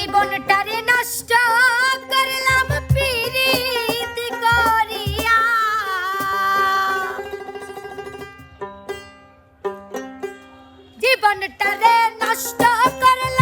জীবনটারে নষ্ট করলাম পিরিতি করিয়া। জীবনটারে নষ্ট করলাম